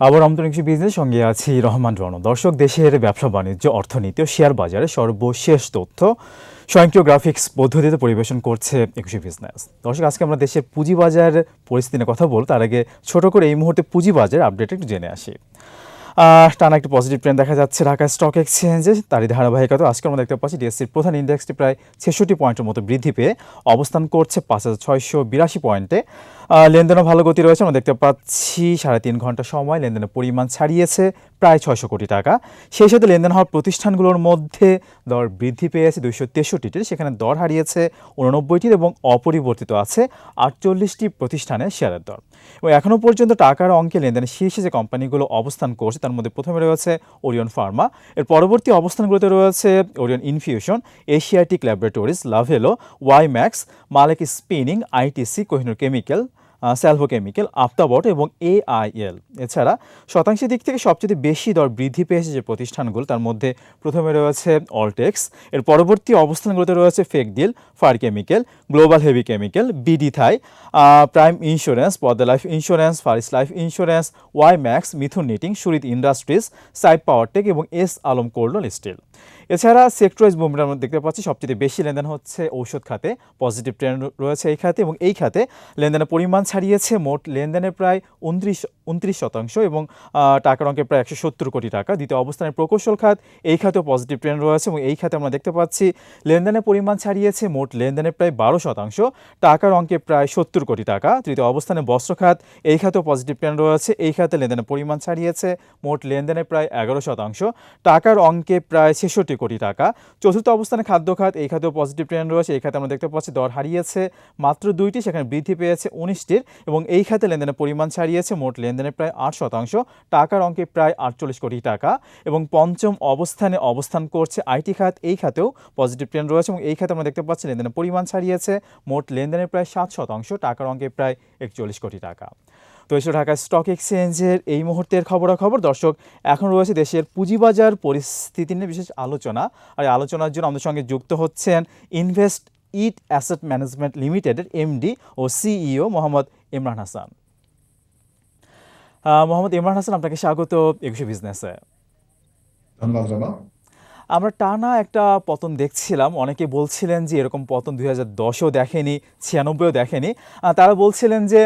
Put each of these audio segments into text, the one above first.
আবার আমন্ত্রণ কৃষি বিজনেস সঙ্গে আছি রহমান রণ দর্শক, দেশের ব্যবসা বাণিজ্য, অর্থনীতি ও শেয়ার বাজারে সর্বশেষ তথ্য স্বয়ংক্রিয় গ্রাফিক্স পদ্ধতিতে পরিবেশন করছে একুশে বিজনেস দর্শক, আজকে আমরা দেশের পুঁজিবাজার পরিস্থিতি নিয়ে কথা বলব। তার আগে ছোট করে এই মুহূর্তে পুঁজিবাজার আপডেট একটু জেনে আসি। টানা একটি পজিটিভ ট্রেন্ড দেখা যাচ্ছে ঢাকা স্টক এক্সচেঞ্জে তারই ধারাবাহিকতা আজকে আমরা দেখতে পাচ্ছি ডিএসসির প্রধান ইন্ডেক্সটি প্রায় ছেষট্টি পয়েন্টের মতো বৃদ্ধি পেয়ে অবস্থান করছে পাঁচ হাজার ছয়শো বিরাশি পয়েন্টে। লেনদেনও ভালো গতি রয়েছে, আমরা দেখতে পাচ্ছি সাড়ে তিন ঘণ্টা সময় লেনদেনের পরিমাণ ছাড়িয়েছে প্রায় ছয়শো কোটি টাকা। সেই সাথে লেনদেন হওয়ার প্রতিষ্ঠানগুলোর মধ্যে দর বৃদ্ধি পেয়েছে দুইশো তেষট্টিটির, সেখানে দর হারিয়েছে উননব্বইটির এবং অপরিবর্তিত আছে আটচল্লিশটি প্রতিষ্ঠানের শেয়ারের দর। এবং এখনও পর্যন্ত টাকার অঙ্কে লেনদেনের শীর্ষে যে কোম্পানিগুলো অবস্থান করছে, তার মধ্যে প্রথমে রয়েছে ওরিয়ন ফার্মা। এর পরবর্তী অবস্থানগুলোতে রয়েছে Orion Infusion, Asiatic Laboratories, Lovello, Y Max, Malek Spinning, ITC, Kohinoor Chemical Salvo Chemical আফতাবট এবং এআইএল এছাড়া শতাংশের দিক থেকে সবচেয়ে বেশি দর বৃদ্ধি পেয়েছে যে প্রতিষ্ঠানগুলো, তার মধ্যে প্রথমে রয়েছে অলটেক্স এর পরবর্তী অবস্থানগুলোতে রয়েছে ফেকডিল Far Chemical Global Heavy Chemical BD Thai Prime Insurance Padma life insurance Faris life insurance Y Max Mithun knitting সুরিত industries সাইড পাওয়ারটেক এবং S Alam cold rolled steel এছাড়া সেক্টরাইজ মুভমেন্ট আমরা দেখতে পাচ্ছি, সবচেয়ে বেশি লেনদেন হচ্ছে ঔষধ খাতে। পজিটিভ ট্রেন্ড রয়েছে এই খাতে এবং এই খাতে লেনদেনের পরিমাণ ছাড়িয়েছে মোট লেনদেনের প্রায় উনত্রিশ উনত্রিশ শতাংশ এবং টাকার অঙ্কে প্রায় একশো সত্তর কোটি টাকা। দ্বিতীয় অবস্থানে প্রকৌশল খাত, এই খাতেও পজিটিভ ট্রেন্ড রয়েছে এবং এই খাতে আমরা দেখতে পাচ্ছি লেনদেনের পরিমাণ ছাড়িয়েছে মোট লেনদেনের প্রায় বারো শতাংশ, টাকার অঙ্কে প্রায় সত্তর কোটি টাকা। তৃতীয় অবস্থানে বস্ত্র খাত, এই খাতেও পজিটিভ ট্রেন্ড রয়েছে, এই খাতে লেনদেনের পরিমাণ ছাড়িয়েছে মোট লেনদেনের প্রায় এগারো শতাংশ, টাকার অঙ্কে প্রায় ছেষট্টি কোটি টাকা। চতুর্থ অবস্থানে খাদ্য খাত, এই খাতেও পজিটিভ ট্রেন্ড রয়েছে, এই খাতে আমরা দেখতে পাচ্ছি দর হারিয়েছে মাত্র দুইটি, সেখানে বৃদ্ধি পেয়েছে উনিশটির এবং এই খাতে লেনদেনের পরিমাণ ছাড়িয়েছে মোট লেনদেনের প্রায় আট শতাংশ, টাকার অঙ্কে প্রায় আটচল্লিশ কোটি টাকা এবং পঞ্চম অবস্থানে অবস্থান করছে আইটি খাত, এই খাতেও পজিটিভ ট্রেন্ড রয়েছে এবং এই খাতে আমরা দেখতে পাচ্ছি লেনদেনের পরিমাণ ছাড়িয়েছে মোট লেনদেনের প্রায় সাত শতাংশ, টাকার অঙ্কে প্রায় একচল্লিশ কোটি টাকা। তো এসব ঢাকা স্টক এক্সচেঞ্জের এই মুহূর্তের খবরাখবর। দর্শক, এখন রয়েছে দেশের পুঁজিবাজার পরিস্থিতি নিয়ে বিশেষ আলোচনা। আর আলোচনার জন্য আমাদের সঙ্গে যুক্ত হচ্ছেন ইনভেস্ট ইট অ্যাসেট ম্যানেজমেন্ট লিমিটেডের এমডি ও সিইও মোহাম্মদ ইমরান হাসান। মোহাম্মদ ইমরান হাসান, আপনাকে স্বাগত একুশে বিজনেসে ধন্যবাদ আমরা টানা একটা পতন দেখছিলাম। অনেকে বলছিলেন যে এরকম পতন দুই হাজার দশেও দেখেনি, ছিয়ানব্বইও দেখেনি। তারা বলছিলেন যে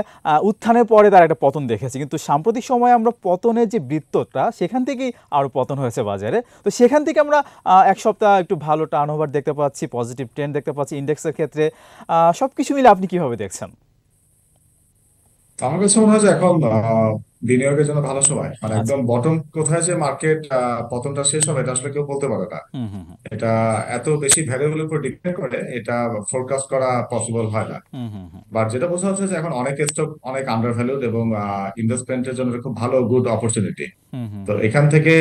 উত্থানের পরে তারা একটা পতন দেখেছে। কিন্তু সাম্প্রতিক সময়ে আমরা পতনের যে বৃত্তটা, সেখান থেকেই আরও পতন হয়েছে বাজারে। তো সেখান থেকে আমরা এক সপ্তাহ একটু ভালো টার্ন দেখতে পাচ্ছি পজিটিভ ট্রেন্ড দেখতে পাচ্ছি ইন্ডেক্সের ক্ষেত্রে। সব কিছু মিলে আপনি কীভাবে দেখছেন? আমার কাছে মনে হয় যে এখন বিনিয়োগের জন্য ভালো সময়। মানে আচ্ছা। একদম বটম কোথায় যে মার্কেট পতনটা শেষ হবে এটা আসলে কেউ বলতে পারে না। এটা এত বেশি ভ্যারিয়েবলের উপর ডিপেন্ড করে এটা ফোরকাস্ট করা পসিবল হয় না। বাট যেটা বোঝা যাচ্ছে যে এখন অনেক স্টক অনেক আন্ডার ভ্যালুড এবং ইনভেস্টমেন্টের জন্য খুব ভালো গুড অপরচুনিটি তো এখান থেকে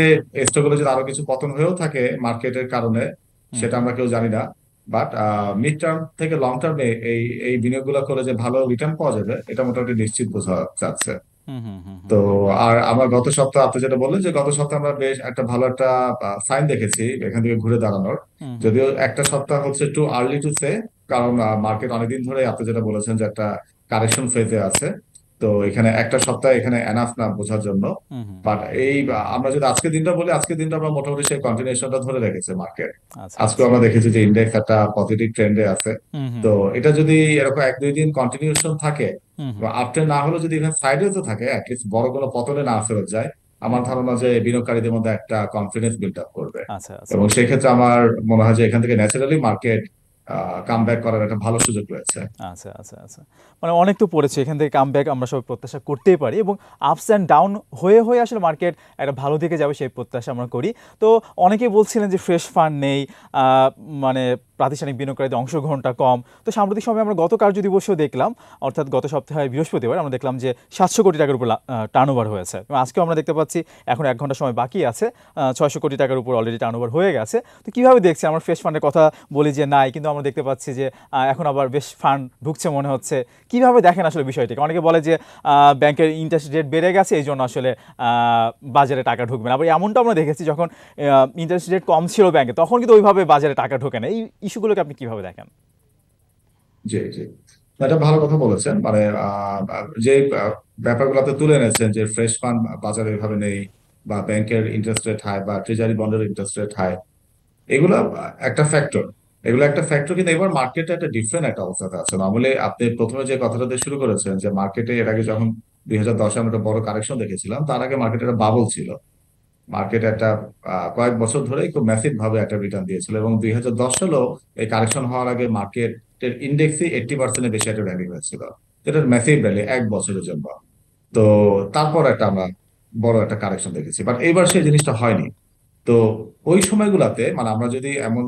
স্টকগুলো যদি আরও কিছু পতন হয়েও থাকে মার্কেটের কারণে সেটা আমরা কেউ জানি না। বাট মিড টার্ম থেকে লং টার্মে এই এই বিনিয়োগগুলো করে যে ভালো রিটার্ন পাওয়া যাবে এটা মোটামুটি নিশ্চিত বোঝা যাচ্ছে। তো আর আমার গত সপ্তাহে আপনি যেটা বললেন যে গত সপ্তাহে আমরা বেশ একটা ভালো একটা সাইন দেখেছি এখান থেকে ঘুরে দাঁড়ানোর। যদিও একটা সপ্তাহ হচ্ছে একটু আর্লি টু সে কারণ মার্কেট অনেকদিন ধরে আপনি যেটা বলেছেন যে একটা কারেকশন ফেজে আছে। তো এখানে একটা সপ্তাহ এখানে এনাফ না বোঝার জন্য। বাট এই আমরা যদি আজকের দিনটা বলি আজকের দিনটা আমরা মোটামুটি সেই কন্টিনিউশনটা ধরে রেখেছে মার্কেট আজকে আমরা দেখেছি যে ইন্ডেক্স একটা পজিটিভ ট্রেন্ডে আছে। তো এটা যদি এরকম এক দুই দিন কন্টিনিউশন থাকে হুম না হলেও যদি এখানে সাইডে তো থাকে অ্যাটলিস্ট বড় কোনো পতনে না ফেরত যায় আমার ধারণা যে বিনিয়োগকারীদের মধ্যে একটা কনফিডেন্স বিল্ড আপ করবে। আচ্ছা আচ্ছা। এবং সেক্ষেত্রে আমার মনে হয় যে এখান থেকে ন্যাচারালি মার্কেট কাম ব্যাক করার একটা ভালো সুযোগ রয়েছে। আচ্ছা আচ্ছা আচ্ছা। মানে অনেক তো পড়েছে, এখান থেকে কাম ব্যাক আমরা সবাই প্রত্যাশা করতেই পারি এবং আপস অ্যান্ড ডাউন হয়ে হয়ে আসলে মার্কেট একটা ভালো দিকে যাবে সেই প্রত্যাশা আমরা করি। তো অনেকেই বলছিলেন যে ফ্রেশ ফান্ড নেই মানে প্রাতিষ্ঠানিক বিনিয়োগকারীদের অংশগ্রহণটা কম। তো সাম্প্রতিক সময়ে আমরা গত কার্য দিবসেও দেখলাম, অর্থাৎ গত সপ্তাহে বৃহস্পতিবার আমরা দেখলাম যে সাতশো কোটি টাকার উপর টার্ন ওভার হয়েছে। আজকেও আমরা দেখতে পাচ্ছি এখন এক ঘণ্টা সময় বাকি আছে ছয়শো কোটি টাকার উপর অলরেডি টার্ন ওভার হয়ে গেছে। তো কীভাবে দেখছি? আমরা ফ্রেশ ফান্ডের কথা বলি যে নাই, কিন্তু আমরা দেখতে পাচ্ছি যে এখন আবার বেশ ফান্ড ঢুকছে মনে হচ্ছে। কীভাবে দেখেন আসলে বিষয়টিকে? অনেকে বলে যে ব্যাংকের ইন্টারেস্ট রেট বেড়ে গেছে, এই জন্য আসলে বাজারে টাকা ঢুকবে না। আবার এমনটা আমরা দেখেছি যখন ইন্টারেস্ট রেট কম ছিল ব্যাংকে, তখন কিন্তু ওইভাবে বাজারে টাকা ঢোকে না। এই ইস্যুগুলোকে আপনি কীভাবে দেখেন? জি জি। এটা ভালো কথা বলেছেন। মানে যে ব্যাপারগুলোতে তুলে এনেছেন যে ফ্রেশ ফান্ড বাজারে এভাবে নেই বা ব্যাংকের ইন্টারেস্ট রেট হাই বা ট্রেজারি বন্ডের ইন্টারেস্ট রেট হাই এগুলো একটা ফ্যাক্টর এগুলো একটা ফ্যাক্টর কিন্তু এবার মার্কেটে একটা ডিফারেন্ট একটা অবস্থাতে আছে। নর্মালি আপনি প্রথমে যে কথাটা শুরু করেছেন যে মার্কেটে এর আগে যখন দুই হাজার দশে আমরা একটা বড় কারেকশন দেখেছিলাম, তার আগে মার্কেটে একটা বাবল ছিল। মার্কেট একটা কয়েক বছর ধরেই খুব ম্যাসিভ ভাবে একটা রিটার্ন দিয়েছিল এবং দুই হাজার দশ সালেও এই কারেকশন হওয়ার আগে মার্কেটের ইন্ডেক্সই এইটটি পার্সেন্টের বেশি একটা র্যালি হয়েছিল। এটা ম্যাসিভ র্যালি এক বছরের জন্য। তো তারপর একটা আমরা বড় একটা কারেকশন দেখেছি। বাট এইবার সেই জিনিসটা হয়নি। তো ওই সময়গুলাতে মানে আমরা যদি এমন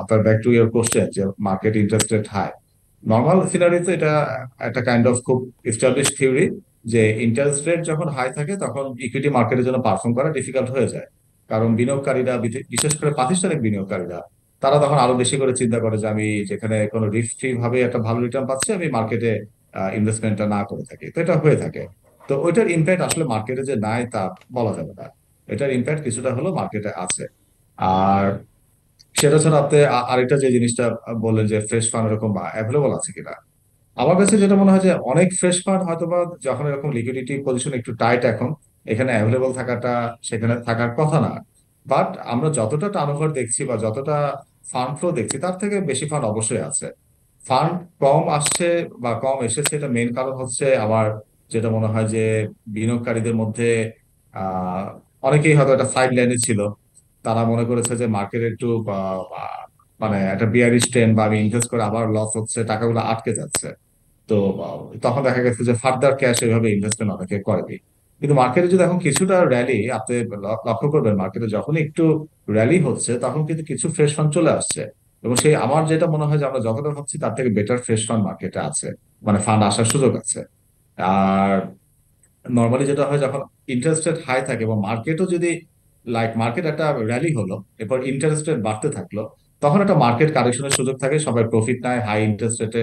আপনার ব্যাক টু ইয়ার কোশ্চেন যে market interest rate high normal সিনারিতে এটা একটা কাইন্ড অফ খুব এস্টাবলিশ থিওরি যে ইন্টারেস্ট রেট যখন হাই থাকে, তখন ইকুইটি মার্কেটের জন্য পারফর্ম করা ডিফিকাল্ট হয়ে যায়। কারণ বিনিয়োগকারীরা বিশেষ করে প্রাতিষ্ঠানিক বিনিয়োগকারীরা, তারা তখন আরও বেশি করে চিন্তা করে যে আমি যেখানে কোনো রিস্ক ফ্রি ভাবে একটা ভালো রিটার্ন পাচ্ছি, আমি মার্কেটে ইনভেস্টমেন্টটা না করে থাকি। তো এটা হয়ে থাকে। তো ওইটার ইম্প্যাক্ট আসলে মার্কেটে যে নাই তা বলা যাবে না। এটার ইম্প্যাক্ট কিছুটা হলো মার্কেটে আছে। আর সেটা ছাড়া আপনি আরেকটা যে জিনিসটা বললেন যে ফ্রেশ ফান্ড এরকম অ্যাভেলেবল আছে কিনা আমার কাছে যেটা মনে হয় যে অনেক ফ্রেশ ফান্ড হয়তোবা যখন এরকম লিকুইডিটি পজিশন একটু টাইট এখন, এখানে অ্যাভেলেবল থাকাটা সেখানে থাকার কথা না। বাট আমরা যতটা টার্নওভার দেখছি বা যতটা ফান্ড ফ্লো দেখছি, তার থেকে বেশি ফান্ড অবশ্যই আছে। ফান্ড কম আসছে বা কম এসেছে, এটা মেন কারণ হচ্ছে আমার যেটা মনে হয় যে বিনিয়োগকারীদের মধ্যে অনেকেই হয়তো একটা সাইড লাইনে ছিল। তারা মনে করেছে যে মার্কেট একটু মানে একটা বিয়ারিশ ট্রেন্ড বা আমি ইনভেস্ট করে আবার লস হচ্ছে, টাকাগুলো আটকে যাচ্ছে। তো তখন দেখা গেছে যে ফার্দার ক্যাশ এভাবে ইনভেস্টমেন্ট অনেকে করেনি। কিন্তু মার্কেটে যদি এখন কিছুটা র্যালি আপনি লক্ষ্য করবেন মার্কেটে যখন একটু র্যালি হচ্ছে, তখন কিন্তু কিছু ফ্রেশ ফান্ড চলে আসছে। এবং সেই আমার যেটা মনে হয় যে আমরা যতটা ভাবছি, তার থেকে বেটার ফ্রেশ ফান্ড মার্কেটে আছে। মানে ফান্ড আসার সুযোগ আছে। আর নর্মালি যেটা হয়, যখন ইন্টারেস্ট রেট হাই থাকে এবং মার্কেটও যদি লাইক মার্কেট একটা র্যালি হলো, এরপর ইন্টারেস্ট রেট বাড়তে থাকল তখন একটা মার্কেট কারেকশনের সুযোগ থাকে, সবাই প্রফিট নেয় হাই ইন্টারেস্ট রেটে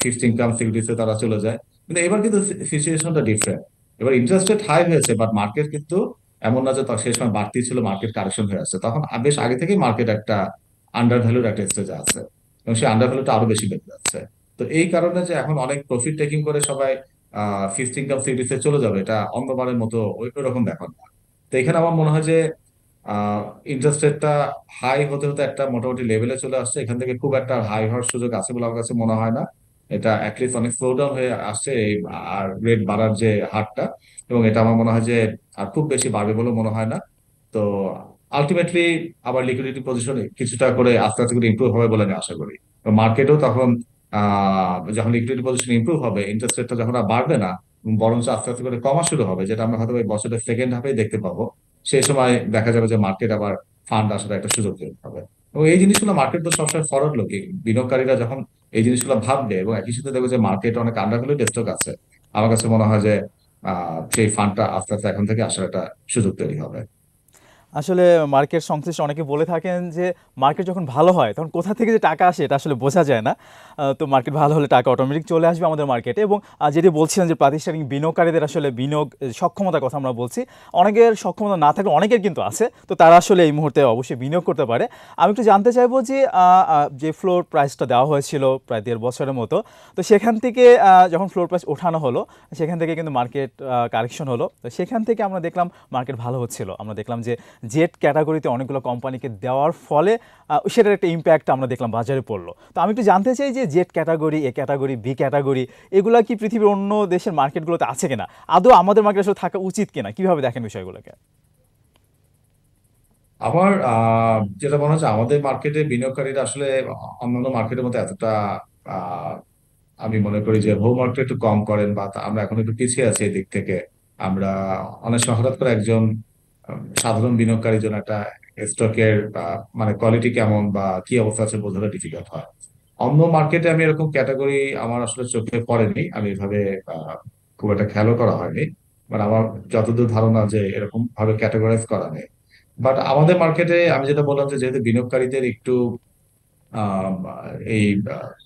ফিক্সড ইনকাম সিকিউরিটিতে তারা চলে যায়। কিন্তু এবার কিন্তু সিচুয়েশনটা ডিফারেন্ট এবার ইন্টারেস্ট রেট হাই হয়েছে বাট মার্কেট কিন্তু এমন না যে সেই সময় বাড়তি ছিল মার্কেট কারেকশন হয়ে আছে। তখন বেশ আগে থেকেই মার্কেট একটা আন্ডার ভ্যালুর একটা স্টেজে আছে এবং সেই আন্ডার ভ্যালুটা আরও বেশি বেড়ে যাচ্ছে। তো এই কারণে যে এখন অনেক প্রফিট টেকিং করে সবাই ফিক্সড ইনকাম সিকিউরিটিতে চলে যাবে, এটা অন্যবারের মতো ওই রকম ব্যাপার না। তো এখানে আমার মনে হয় যে ইন্টারেস্ট রেটটা হাই হতে হতে একটা মোটামুটি লেভেলে চলে আসছে। এখান থেকে খুব একটা হাই হওয়ার সুযোগ আছে বলে আমার কাছে মনে হয় না। এটা অ্যাটলিস্ট অনেক স্লো ডাউন হয়ে আসছে এই, আর রেট বাড়ার যে হারটা, এবং এটা আমার মনে হয় যে আর খুব বেশি বাড়বে বলে মনে হয় না। তো আলটিমেটলি আবার লিকুইডিটি পজিশন কিছুটা করে আস্তে আস্তে করে ইমপ্রুভ হবে বলে আমি আশা করি। মার্কেটও তখন যখন লিকুইডিটি পজিশন ইম্প্রুভ হবে ইন্টারেস্ট রেটটা যখন আর বাড়বে না, বরঞ্চ আস্তে আস্তে করে কমা শুরু হবে, যেটা আমরা হয়তো বছরের সেকেন্ড হাফেই দেখতে পাবো। সেই সময় দেখা যাবে যে মার্কেট আবার ফান্ড আসার একটা সুযোগ তৈরি হবে। এবং এই জিনিসগুলো মার্কেট তো সবসময় ফরওয়ার্ড লোকে বিনিয়োগকারীরা যখন এই জিনিসগুলো ভাববে এবং একই সাথে দেখবে যে মার্কেট অনেক আন্ডারভ্যালুড স্টক আছে, আমার কাছে মনে হয় যে সেই ফান্ডটা আস্তে আস্তে এখন থেকে আসার একটা সুযোগ তৈরি হবে। আসলে মার্কেট সংশ্লিষ্ট অনেকে বলে থাকেন যে মার্কেট যখন ভালো হয়, তখন কোথা থেকে যে টাকা আসে এটা আসলে বোঝা যায় না। তো মার্কেট ভালো হলে টাকা অটোমেটিক চলে আসবে আমাদের মার্কেটে এবং যেটি বলছিলেন যে প্রাতিষ্ঠানিক বিনিয়োগকারীদের আসলে বিনিয়োগ সক্ষমতার কথা আমরা বলছি, অনেকের সক্ষমতা না থাকলে অনেকের কিন্তু আছে, তো তারা আসলে এই মুহূর্তে অবশ্যই বিনিয়োগ করতে পারে। আমি একটু জানতে চাইব যে যে ফ্লোর প্রাইসটা দেওয়া হয়েছিল প্রায় দেড় বছরের মতো, তো সেখান থেকে যখন ফ্লোর প্রাইস ওঠানো হলো, সেখান থেকে কিন্তু মার্কেট কারেকশন হলো, তো সেখান থেকে আমরা দেখলাম মার্কেট ভালো হচ্ছিল। আমরা দেখলাম যে জেট ক্যাটাগরিতে অনেকগুলো কোম্পানিকে দেওয়ার ফলে সেটার একটা ইম্প্যাক্ট আমরা দেখলাম বাজারে পড়ল। তো আমি একটু জানতে চাই যে Z category A category B category এগুলা কি পৃথিবীর অন্য দেশের মার্কেটগুলোতে আছে কিনা? আদৌ আমাদের মার্কেট আসলে থাকা উচিত কিনা? কীভাবে দেখেন বিষয়গুলোকে? আহ, যেটা মনে হচ্ছে আমাদের মার্কেটে বিনিয়োগকারীরা আসলে অন্যান্য মার্কেটের মতো এতটা আমি মনে করি যে হোমওয়ার্কটা একটু কম করেন বা আমরা এখন একটু পিছিয়ে আছি এদিক থেকে। আমরা অনেক সময় হঠাৎ করে একজন সাধারণ বিনিয়োগকারীর জন্য একটা স্টকের মানে কোয়ালিটি কেমন বা কি অবস্থা আছে বোঝাটা ডিফিকাল্ট হয়। অন্য মার্কেটে আমি এরকম ক্যাটাগরি আমার আসলে চোখে পড়েনি। আমি এভাবে খুব একটা খেয়ালও করা হয়নি। মানে আমার যতদূর ধারণা যে এরকম ভাবে ক্যাটাগরাইজ করা নেই। বাট আমাদের মার্কেটে আমি যেটা বললাম যে যেহেতু বিনিয়োগকারীদের একটু এই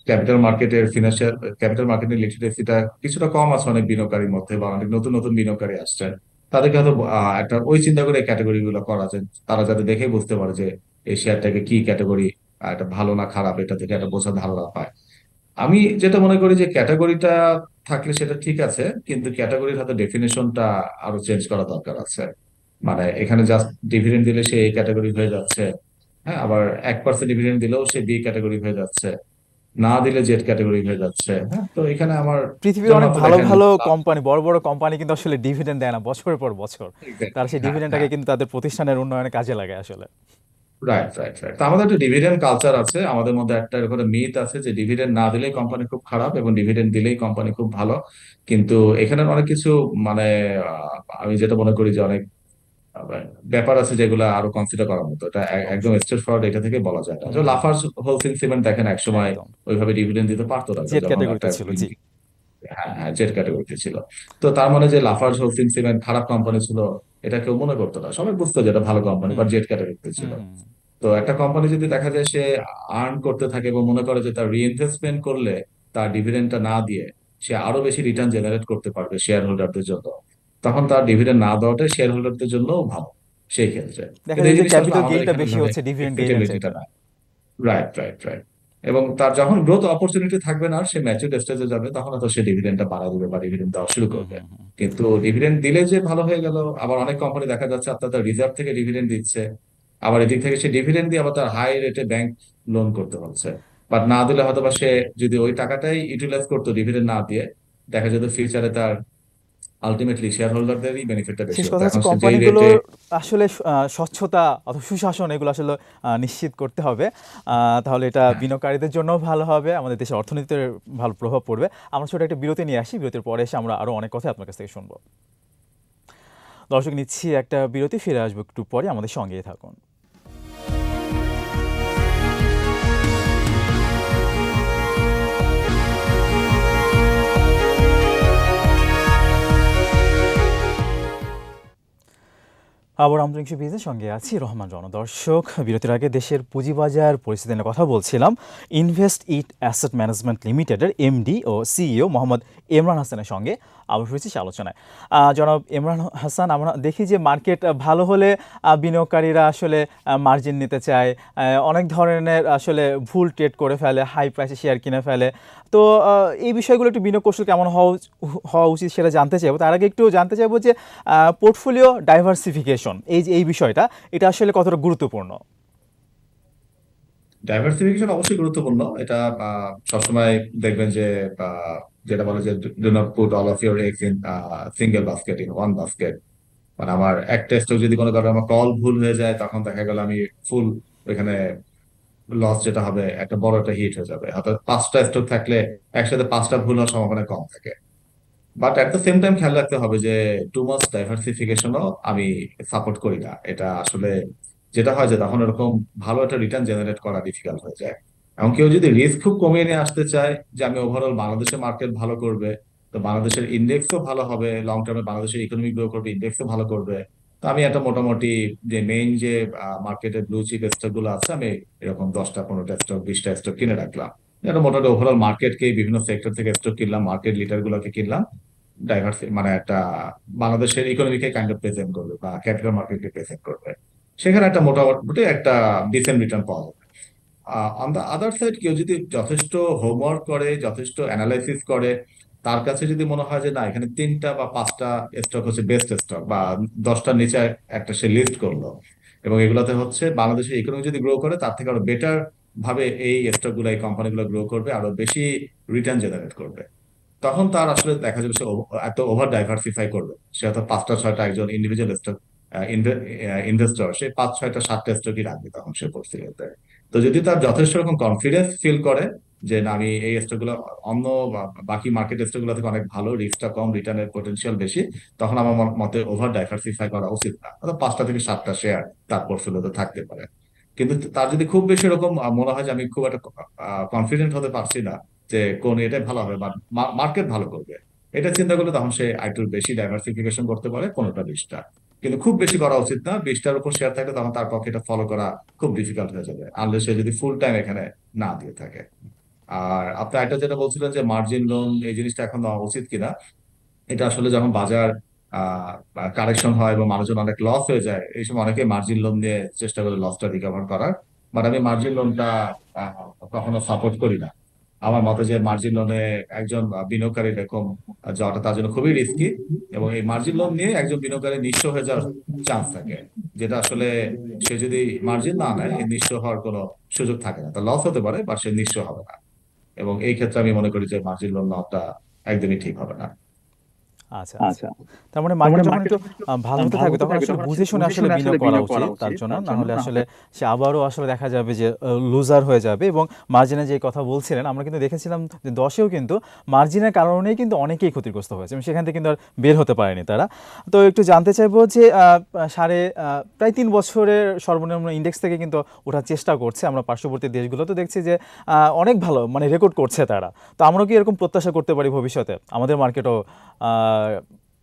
ক্যাপিটাল মার্কেটের ফিনান্সিয়াল ক্যাপিটাল মার্কেটের লিটারেসিটা কিছুটা কম আছে অনেক বিনিয়োগকারীর মধ্যে বা অনেক নতুন নতুন বিনিয়োগকারী আসছে তাদেরকে হয়তো একটা, ওই চিন্তা করে ক্যাটাগরি গুলো করা যায় তারা যাতে দেখে বুঝতে পারে যে এই শেয়ারটাকে কি ক্যাটাগরি এটা ভালো না খারাপ, এটা থেকে একটা বোঝার ধারণা পায়। আমি যেটা মনে করি যে ক্যাটাগরিটা থাকলে সেটা ঠিক আছে, কিন্তু ক্যাটাগরির হয়তো ডেফিনেশনটা আরও চেঞ্জ করা দরকার আছে। মানে এখানে জাস্ট ডিভিডেন্ড দিলে সে এই ক্যাটাগরি হয়ে যাচ্ছে হ্যাঁ? আবার এক পার্সেন্ট ডিভিডেন্ড দিলেও সে বি ক্যাটাগরি হয়ে যাচ্ছে। না দিলে জেড ক্যাটাগরি হয়ে যাচ্ছে। হ্যাঁ তো এখানে আমার পৃথিবীর অনেক ভালো ভালো কোম্পানি বড় বড় কোম্পানি কিন্তু আসলে ডিভিডেন্ড দেয় না বছরের পর বছর। তারা সেই হ্যাঁ ডিভিডেন্ডটাকে হ্যাঁ। কিন্তু তাদের প্রতিষ্ঠানের উন্নয়নে কাজে লাগে আসলে। রাইট রাইট রাইট আমাদের একটা ডিভিডেন্ড কালচার আছে। আমাদের মধ্যে একটা এরকম মিথ আছে যে ডিভিডেন্ড না দিলেই কোম্পানি খুব খারাপ এবং ডিভিডেন্ড দিলেই কোম্পানি খুব ভালো। কিন্তু এখানে অনেক কিছু মানে আমি যেটা মনে করি যে অনেক ব্যাপার আছে যেগুলো আরও কনসিডার করার মতো। এটা একদম স্ট্রেট ফরওয়ার্ড এটা থেকে বলা যায় না। যে হুম লাফার্জ সিমেন্ট দেখেন একসময় ওইভাবে ডিভিডেন্ড দিতে পারতো না জেড ক্যাটাগরিতে ছিল জি। হ্যাঁ হ্যাঁ জেড ক্যাটাগরিতে ছিল। তো তার মানে যে লাফার্জ হোলসেল সিমেন্ট খারাপ কোম্পানি ছিল এটা কেউ মনে করতো না। সবাই বুঝতো যে এটা ভালো কোম্পানি বা জেড ক্যাটাগরিতে ছিল। তো একটা কোম্পানি যদি দেখা যায় সে আর্ন করতে থাকে এবং মনে করে যে তার রিইনভেস্টমেন্ট করলে তার ডিভিডেন্ডটা না দিয়ে সে আরও বেশি রিটার্ন জেনারেট করতে পারবে শেয়ার হোল্ডারদের জন্য। তখন তার ডিভিডেন্ড না দেওয়াটাই শেয়ার হোল্ডারদের জন্য ভালো সেই ক্ষেত্রে। রাইট রাইট রাইট এবং তার যখন গ্রোথ অপরচুনিটি থাকবে না সে ম্যাচুর স্টেজে যাবে তখন তো সে ডিভিডেন্ডটা বাড়া দিবে বা ডিভিডেন্ড দেওয়া শুরু করবে। কিন্তু ডিভিডেন্ড দিলে যে ভালো হয়ে গেল আবার অনেক কোম্পানি দেখা যাচ্ছে আপনার তার রিজার্ভ থেকে ডিভিডেন্ড দিচ্ছে আবার এদিক থেকে সে ডিভিডেন্ড দিয়ে আবার তার হাই রেটে ব্যাংক লোন করতে হচ্ছে বাট না দিলে হয়তো বা সে যদি ওই টাকাটাই ইউটিলাইজ করতো ডিভিডেন্ড না দিয়ে দেখা যেত ফিউচারে তার আলটিমেটলি শেয়ার হোল্ডারদেরই বেনিফিটটা বেশি শেষ কথা রেটে আসলে স্বচ্ছতা অথবা সুশাসন এগুলো আসলে নিশ্চিত করতে হবে। আহ, তাহলে এটা বিনিয়োগকারীদের জন্য ভালো হবে আমাদের দেশের অর্থনীতিতে ভালো প্রভাব পড়বে। আমরা ছোট একটা বিরতি নিয়ে আসি বিরতির পরে এসে আমরা আরও অনেক কথা আপনার কাছ থেকে শুনব। দর্শক নিচ্ছি একটা বিরতি ফিরে আসব একটু পরে। আমাদের সঙ্গেই থাকুন। আবার আমতৃংশ বিজনেস সঙ্গে আছি রহমান জনদর্শক। দর্শক বিরতির আগে দেশের পুঁজিবাজার পরিস্থিতি নিয়ে কথা বলছিলাম। ইনভেস্ট ইট অ্যাসেট ম্যানেজমেন্ট লিমিটেডের এমডি ও সিইও মোহাম্মদ ইমরান হাসানের সঙ্গে। আবার হয়েছে সে আলোচনায়। জনাব ইমরান হাসান, আমরা দেখি যে মার্কেট ভালো হলে বিনিয়োগকারীরা আসলে মার্জিন নিতে চায়। অনেক ধরনের আসলে ভুল ট্রেড করে ফেলে হাই প্রাইসে শেয়ার কিনে ফেলে। তো এই বিষয়গুলো একটু বিনিয়োগ কৌশল কেমন হওয়া হওয়া উচিত সেটা জানতে চাইব। তার আগে একটু জানতে চাইব যে পোর্টফোলিও ডাইভার্সিফিকেশন এই যে, এই বিষয়টা, এটা আসলে কতটা গুরুত্বপূর্ণ? ডাইভার্সিফিকেশন অবশ্যই গুরুত্বপূর্ণ। এটা সবসময় দেখবেন যে যেটা বলে যে do not put all of your eggs in single basket in one basket মানে আমার এক টেস্টও যদি কোনো কারণে আমার কল ভুল হয়ে যায়, তখন দেখা গেল আমি ফুল ওইখানে লস যেটা হবে, একটা বড় একটা হিট হয়ে যাবে। অর্থাৎ পাঁচটা স্টক থাকলে একসাথে পাঁচটা ভুল হওয়ার সম্ভাবনা কম থাকে। But at the same time খেয়াল রাখতে হবে যে টু মাচ ডাইভার্সিফিকেশনও আমি সাপোর্ট করি না। এটা আসলে যেটা হয় যে, তখন এরকম ভালো একটা রিটার্ন জেনারেট করা ডিফিকাল্ট হয়ে যায়। এবং কেউ যদি রিস্ক খুব কমিয়ে নিয়ে আসতে চায় যে আমি ওভারঅল বাংলাদেশের মার্কেট ভালো করবে, তো বাংলাদেশের ইন্ডেক্সও ভালো হবে লং টার্মে বাংলাদেশের ইকোনমি গ্রো করবে ইন্ডেক্সও ভালো করবে, তো আমি একটা মোটামুটি যে মেইন যে মার্কেটের ব্লু চিপ স্টকগুলো আছে, আমি এরকম দশটা, পনেরোটা স্টক বিশটা স্টক কিনে রাখলাম। এটা মোটামুটি ওভারঅল মার্কেটকে বিভিন্ন সেক্টর থেকে স্টক কিনলাম মার্কেট লিডার গুলোকে কিনলাম ডাইভার্সি মানে একটা বাংলাদেশের ইকোনমিকে কাইন্ড অফ প্রেজেন্ট করবে বা ক্যাপিটাল মার্কেটকে প্রেজেন্ট করবে। সেখানে একটা মোটামুটি একটা ডিসেন্ট রিটার্ন পাওয়া অন দ্য আদার সাইড কেউ যদি যথেষ্ট হোমওয়ার্ক করে, যথেষ্ট অ্যানালাইসিস করে, তার কাছে যদি মনে হয় যে না, এখানে তিনটা বা পাঁচটা স্টক হচ্ছে বেস্ট স্টক বা দশটার নিচে একটা সে লিস্ট করল। এবং এগুলোতে হচ্ছে বাংলাদেশের ইকোনমি যদি গ্রো করে, তার থেকে আরও বেটার ভাবে এই স্টকগুলো, এই কোম্পানিগুলো গ্রো করবে, আরও বেশি রিটার্ন জেনারেট করবে। তখন তার আসলে দেখা যাবে সে এত ওভার ডাইভার্সিফাই করবে। সে হয়তো পাঁচটা, ছয়টা একজন ইন্ডিভিজুয়াল স্টক ইনভেস্টর সে পাঁচ, ছয়টা, সাতটা স্টকই রাখবে তখন সে পোর্টফোলিওতে তো যদি তার যথেষ্ট রকম কনফিডেন্স ফিল করে যে না, আমি এই স্টকগুলো অন্য বাকি মার্কেট স্টকগুলো থেকে অনেক ভালো রিস্কটা কম রিটার্নের পোটেনশিয়াল বেশি, তখন আমার মতে ওভার ডাইভার্সিফাই করা উচিত না। অর্থাৎ পাঁচটা থেকে সাতটা শেয়ার তার পোর্টফোলিওতে থাকতে পারে। কিন্তু তার যদি খুব বেশি এরকম মনে হয় যে আমি খুব একটা কনফিডেন্ট হতে পারছি না যে কোন এটাই ভালো হবে বা মার্কেট ভালো করবে, এটা চিন্তা করলে তখন সে একটু বেশি ডাইভার্সিফিকেশন করতে পারে, কোনোটা বিশটা কিন্তু খুব বেশি করা উচিত না। বিশটার উপর শেয়ার থাকলে তখন তার পক্ষে এটা ফলো করা খুব ডিফিকাল্ট হয়ে যাবে আনলে সে যদি ফুল টাইম এখানে না দিয়ে থাকে। আর আপনি একটা যেটা বলছিলেন যে মার্জিন লোন এই জিনিসটা এখন দেওয়া উচিত কিনা, এটা আসলে যখন বাজার কারেকশন হয় এবং মানুষজন অনেক লস হয়ে যায়, এই সময় অনেকে মার্জিন লোন দিয়ে চেষ্টা করে লসটা রিকভার করার। বাট আমি মার্জিন লোনটা কখনো সাপোর্ট করি না। আমার মতে যে মার্জিন লোনে একজন বিনিয়োগকারী এরকম যাওয়াটা তার জন্য খুবই রিস্কি এবং এই মার্জিন লোন নিয়ে একজন বিনিয়োগকারী নিঃস্ব হয়ে যাওয়ার চান্স থাকে, যেটা আসলে সে যদি মার্জিন না নেয় নিঃস্ব হওয়ার কোনো সুযোগ থাকে না। তা লস হতে পারে বা সে নিঃস্ব হবে না। এবং এই ক্ষেত্রে আমি মনে করি যে মার্জিন লোন নেওয়াটা একদমই ঠিক হবে না। আচ্ছা আচ্ছা। তার মানে মার্কেট যখন একটু ভালো হতে থাকবে তখন আসলে বুঝে শুনে আসলে বিনিয়োগ করা উচিত তার জন্য। না হলে আসলে সে আবারও আসলে দেখা যাবে যে লুজার হয়ে যাবে এবং মার্জিনে যে কথা বলছিলেন আমরা কিন্তু দেখেছিলাম যে দশেও কিন্তু মার্জিনের কারণেই কিন্তু অনেকেই ক্ষতিগ্রস্ত হয়েছে। এবং সেখান থেকে কিন্তু আর বের হতে পারেনি তারা। তো একটু জানতে চাইব যে আহ, সাড়ে আহ, প্রায় তিন বছরের সর্বনিম্ন ইন্ডেক্স থেকে কিন্তু ওঠার চেষ্টা করছে আমরা পার্শ্ববর্তী দেশগুলোতে দেখছি যে আহ, অনেক ভালো মানে রেকর্ড করছে তারা। তো আমরাও কি এরকম প্রত্যাশা করতে পারি ভবিষ্যতে? আমাদের মার্কেটও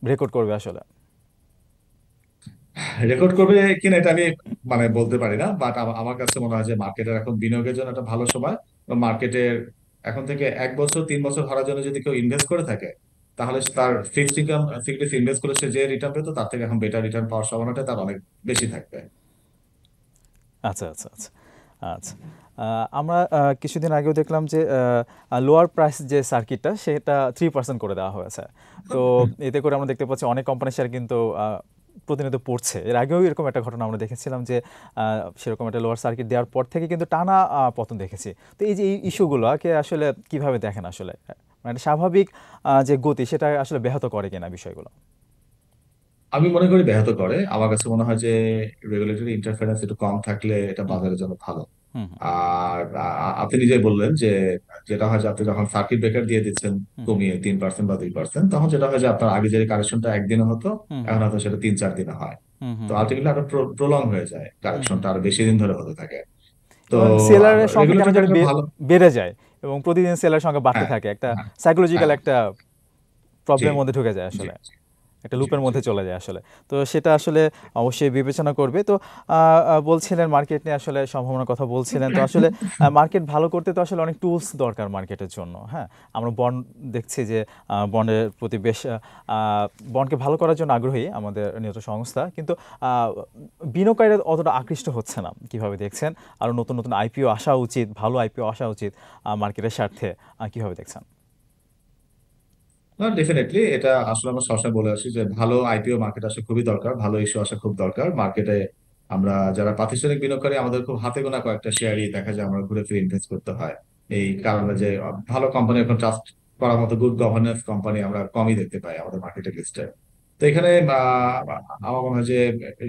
রেকর্ড করবে আসলে? রেকর্ড করবে কিনা এটা আমি মানে বলতে পারি না বাট আমার কাছে মনে হয় যে মার্কেটের এখন বিনিয়োগের জন্য একটা ভালো সময়। মার্কেটের এখন থেকে এক বছর তিন বছর ধরার জন্য যদি কেউ ইনভেস্ট করে থাকে তাহলে তার ফিক্সড ইনকাম ফিক্সড ইনভেস্ট করে সে যে রিটার্ন পেতো তার থেকে এখন বেটার রিটার্ন পাওয়ার সম্ভাবনাটা তার অনেক বেশি থাকবে। আচ্ছা আচ্ছা আচ্ছা আচ্ছা। আমরা কিছুদিন আগেও দেখলাম যে লোয়ার প্রাইস যে সার্কিটটা সেটা থ্রি পার্সেন্ট করে দেওয়া হয়েছে। তো এতে করে আমরা দেখতে পাচ্ছি অনেক কোম্পানির শেয়ার কিন্তু প্রতিনিয়ত পড়ছে এর আগেও এরকম একটা ঘটনা আমরা দেখেছিলাম যে সেরকম একটা লোয়ার সার্কিট দেওয়ার পর থেকে কিন্তু টানা পতন দেখেছি। তো এই যে এই ইস্যুগুলোকে আসলে কীভাবে দেখেন আসলে? মানে স্বাভাবিক যে গতি, সেটা আসলে ব্যাহত করে কিনা বিষয়গুলো? আমি মনে করি ব্যাহত করে। আমার কাছে মনে হয় যে রেগুলেটরি ইন্টারফারেন্স একটু কম থাকলে এটা বাজারের জন্য ভালো। আর আপনি নিজেই বললেন যে যেটা হয় যে আপনি যখন সার্কিট ব্রেকার দিয়ে দিচ্ছেন কমিয়ে তিন পার্সেন্ট বা দুই পার্সেন্ট তখন যেটা হয় যে আপনার আগে যে কারেকশনটা একদিনে হতো এখন হয়তো সেটা তিন চার দিনে হয়। তো আলটিমেটলি আরও প্রলং হয়ে যায় কারেকশনটা আরও বেশি দিন ধরে হতে থাকে। তো সেলারের সংখ্যা বেড়ে যায় এবং প্রতিদিন সেলার সংখ্যা বাড়তে হ্যাঁ থাকে। একটা সাইকোলজিক্যাল হ্যাঁ। একটা প্রবলেমের মধ্যে ঢুকে যায় আসলে। একটা লুপের মধ্যে চলে যায় আসলে। তো সেটা আসলে অবশ্যই বিবেচনা করবে। তো বলছিলেন মার্কেট নিয়ে আসলে সম্ভাবনার কথা বলছিলেন। তো আসলে মার্কেট ভালো করতে তো আসলে অনেক টুলস দরকার মার্কেটের জন্য হ্যাঁ? আমরা বন্ড দেখছি যে বন্ডের প্রতি বেশ বন্ডকে ভালো করার জন্য আগ্রহী আমাদের নিহত সংস্থা। কিন্তু বিনিয়োগকারীরা অতটা আকৃষ্ট হচ্ছে না কীভাবে দেখছেন? আরও নতুন নতুন আইপিও আসা উচিত ভালো আইপিও আসা উচিত মার্কেটের স্বার্থে কীভাবে দেখছেন? না ডেফিনেটলি এটা আসলে আমরা সবসময় বলে আসি যে ভালো আইপিও মার্কেট আসা খুবই দরকার, ভালো ইস্যু আসা খুব দরকার। মার্কেটে আমরা যারা প্রাতিষ্ঠানিক বিনিয়োগকারী, আমাদের খুব হাতে গোনা কয়েকটা শেয়ারই দেখা যায় আমরা ঘুরে ফিরে ইনভেস্ট করতে হয়। এই কারণে যে ভালো কোম্পানি এখন ট্রাস্ট করার মতো গুড গভর্নেন্স কোম্পানি আমরা কমই দেখতে পাই আমাদের মার্কেটে লিস্টে তো এখানে আমার মনে হয় যে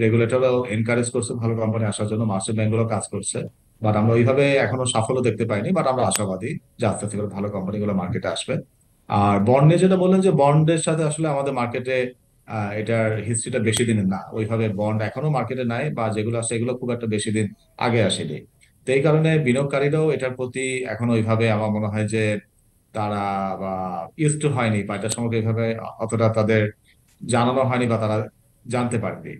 রেগুলেটরও এনকারেজ করছে ভালো কোম্পানি আসার জন্য মার্চেন্ট ব্যাংকগুলো কাজ করছে। বাট আমরা ওইভাবে এখনও সাফল্য দেখতে পাইনি বাট আমরা আশাবাদী যে আস্তে আস্তে করে ভালো কোম্পানিগুলো মার্কেটে আসবে। আর বন্ডে যেটা বললেন যে বন্ডের সাথে আসলে আমাদের মার্কেটে এটার হিস্ট্রিটা বেশি দিনের না। ওইভাবে বন্ড এখনও মার্কেটে নাই বা যেগুলো আছে এগুলো খুব একটা বেশি দিন আগে আসেনি। তো এই কারণে বিনিয়োগকারীরাও এটার প্রতি এখন ওইভাবে আমার মনে হয় যে তারা বা ইউজ হয়নি বা এটার সম্পর্কে এইভাবে অতটা তাদের জানানো হয়নি বা তারা জানতে পারেনি।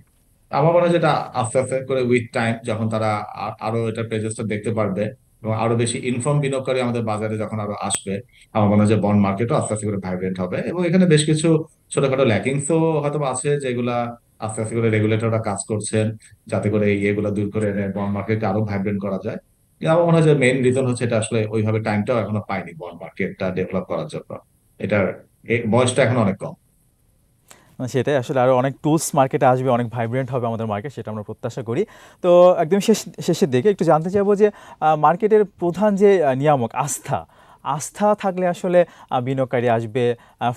আমার মনে হয় যেটা আস্তে আস্তে করে উইথ টাইম যখন তারা আরও এটার প্রেজেন্সটা দেখতে পারবে। এবং আরও বেশি ইনফর্ম বিনিয়োগকারী আমাদের বাজারে যখন আরও আসবে, আমার মনে হয় যে বন্ড মার্কেটও আস্তে আস্তে করে ভাইব্রেন্ট হবে। এবং এখানে বেশ কিছু ছোটখাটো ল্যাকিংসও হয়তো আছে, যেগুলা আস্তে আস্তে করে রেগুলেটররা কাজ করছেন, যাতে করে এই ইয়েগুলো দূর করে এনে বন্ড মার্কেটকে আরও ভাইব্রেন্ট করা যায়। আমার মনে হয় যে মেইন রিজন হচ্ছে এটা আসলে ওইভাবে টাইমটাও এখনও পাইনি বন্ড মার্কেটটা ডেভেলপ করার জন্য। এটার বয়সটা এখন অনেক কম। সেটাই আসলে আরও অনেক টুলস মার্কেটে আসবে, অনেক ভাইব্রেন্ট হবে আমাদের মার্কেট সেটা আমরা প্রত্যাশা করি। তো একদম শেষ, শেষের দিকে একটু জানতে চাইব যে মার্কেটের প্রধান যে নিয়ামক, আস্থা আস্থা থাকলে আসলে বিনিয়োগকারী আসবে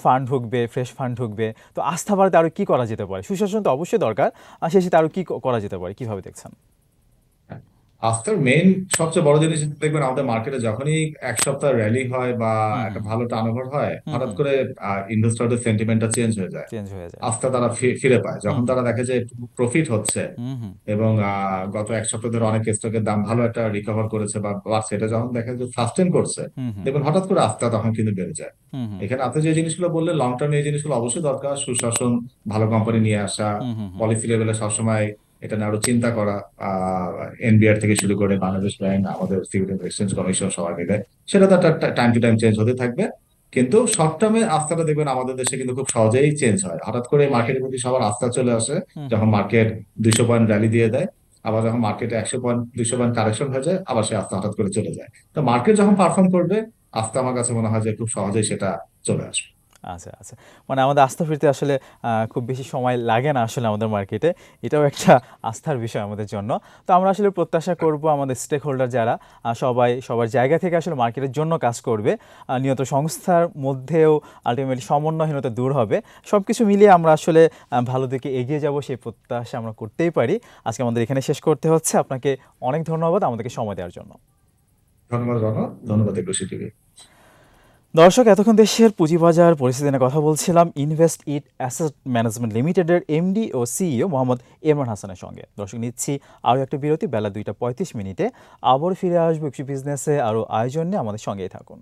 ফান্ড ঢুকবে ফ্রেশ ফান্ড ঢুকবে। তো আস্থা বাড়াতে আরও কী করা যেতে পারে? সুশাসন তো অবশ্যই দরকার, আর শেষে আরও কী, করা যেতে পারে? কীভাবে দেখছেন? আজকের মেইন সবচেয়ে বড় জিনিস দেখবেন আমাদের মার্কেটে যখনই এক সপ্তাহ র্যালি হয় বা একটা ভালো টার্নওভার হয় হঠাৎ করে ইনভেস্টরদের সেন্টিমেন্টটা চেঞ্জ হয়ে যায়। চেঞ্জ হয়ে যায়। আস্থা তারা ফিরে পায়। যখন তারা দেখে যে প্রফিট হচ্ছে এবং গত এক সপ্তাহ ধরে অনেক স্টকের দাম ভালো একটা রিকভার করেছে বা সেটা যখন দেখে যে সাস্টেন করছে দেখবেন হঠাৎ করে আস্থা তখন কিন্তু বেড়ে যায়। এখানে আপনি যে জিনিসগুলো বললেন লং টার্মে এই জিনিসগুলো অবশ্যই দরকার। সুশাসন ভালো কোম্পানি নিয়ে আসা পলিসি লেভেলে সবসময় এটা নিয়ে আরও চিন্তা করা এনবিআর থেকে শুরু করে বাংলাদেশ ব্যাংক আমাদের সিকিউরিটি এক্সচেঞ্জ কমিশন সবাই মিলে সেটা তো একটা টাইম টু টাইম চেঞ্জ হতে থাকবে। কিন্তু শর্ট টার্মে আস্থাটা দেখবেন আমাদের দেশে কিন্তু খুব সহজেই চেঞ্জ হয়। হঠাৎ করে মার্কেটের প্রতি সবার আস্থা চলে আসে যখন মার্কেট দুইশো পয়েন্ট র্যালি দিয়ে দেয় আবার যখন মার্কেটে একশো পয়েন্ট দুইশো পয়েন্ট কারেকশন হয়ে যায় আবার সে আস্থা হঠাৎ করে চলে যায়। তো মার্কেট যখন পারফর্ম করবে আস্থা আমার কাছে মনে হয় যে খুব সহজেই সেটা চলে আসবে। আচ্ছা আচ্ছা মানে আমাদের আস্থা ফিরতে আসলে খুব বেশি সময় লাগে না আসলে আমাদের মার্কেটে এটাও একটা আস্থার বিষয় আমাদের জন্য। তো আমরা আসলে প্রত্যাশা করব আমাদের স্টেক হোল্ডার যারা সবাই, সবার জায়গা থেকে আসলে মার্কেটের জন্য কাজ করবে। নিয়ত সংস্থার মধ্যেও আলটিমেটলি সমন্বয়হীনতা দূর হবে। সব কিছু মিলিয়ে আমরা আসলে ভালো দিকে এগিয়ে যাব, সেই প্রত্যাশা আমরা করতেই পারি। আজকে আমাদের এখানে শেষ করতে হচ্ছে। আপনাকে অনেক ধন্যবাদ আমাদেরকে সময় দেওয়ার জন্য। ধন্যবাদ ধন্যবাদ টিভি। দর্শক, এতক্ষণ দেশের পুঁজিবাজার পরিস্থিতি নিয়ে কথা বলছিলাম ইনভেস্ট ইট অ্যাসেট ম্যানেজমেন্ট লিমিটেডের এমডি ও সিইও মোহাম্মদ ইমরান হাসানের সঙ্গে। দর্শক, নিচ্ছি আরও একটা বিরতি, বেলা দুইটা পঁয়ত্রিশ মিনিটে। আবার ফিরে আসব একটু বিজনেসে আরও আয়োজন নিয়ে। আমাদের সঙ্গেই থাকুন।